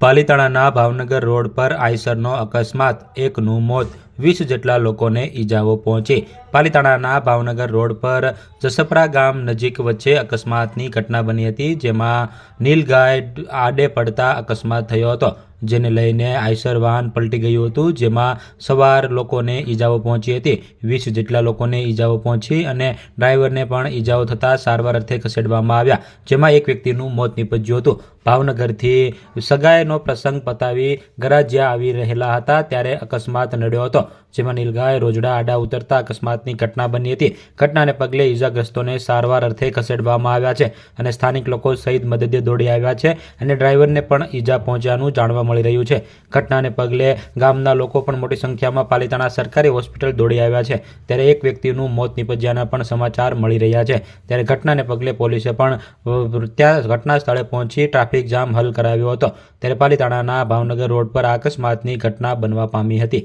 પાલીતાણાના Bhavnagar road પર આઈસરનો અકસ્માત એકનું મોત વીસ જેટલા લોકોને ઈજાઓ પહોંચી. પાલીતાણાના ભાવનગર રોડ પર જસપરા ગામ નજીક વચ્ચે અકસ્માતની ઘટના બની હતી, જેમાં નીલગાય આડે પડતા અકસ્માત થયો હતો. જેને લઈને આઈસર વાહન પલટી ગયું હતું, જેમાં સવાર લોકોને ઈજાઓ પહોંચી હતી. વીસ જેટલા લોકોને ઈજાઓ પહોંચી અને ડ્રાઈવરને પણ ઈજાઓ થતાં સારવાર અર્થે ખસેડવામાં આવ્યા, જેમાં એક વ્યક્તિનું મોત નીપજ્યું હતું. ભાવનગરથી સગાઈનો પ્રસંગ પતાવી ગરાજ્યા આવી રહેલા હતા, ત્યારે અકસ્માત નડ્યો હતો. જેમાં નીલગાય રોજડા આડા ઉતરતા અકસ્માતની ઘટના બની હતી. ઘટનાને પગલે ઈજાગ્રસ્તોને સારવાર અર્થે ખસેડવામાં આવ્યા છે અને સ્થાનિક લોકો સહિત મદદે દોડી આવ્યા છે અને ડ્રાઈવરને પણ ઈજા પહોંચ્યાનું જાણવા મળી રહ્યું છે. ઘટનાને પગલે ગામના લોકો પણ મોટી સંખ્યામાં પાલિતાણા સરકારી હોસ્પિટલ દોડી આવ્યા છે. ત્યારે એક વ્યક્તિનું મોત નીપજ્યાના પણ સમાચાર મળી રહ્યા છે. ત્યારે ઘટનાને પગલે પોલીસે પણ ત્યાં ઘટના સ્થળે પહોંચી ટ્રાફિક જામ હલ કરાવ્યો હતો. ત્યારે પાલિતાણાના ભાવનગર રોડ પર અકસ્માતની ઘટના બનવા પામી હતી.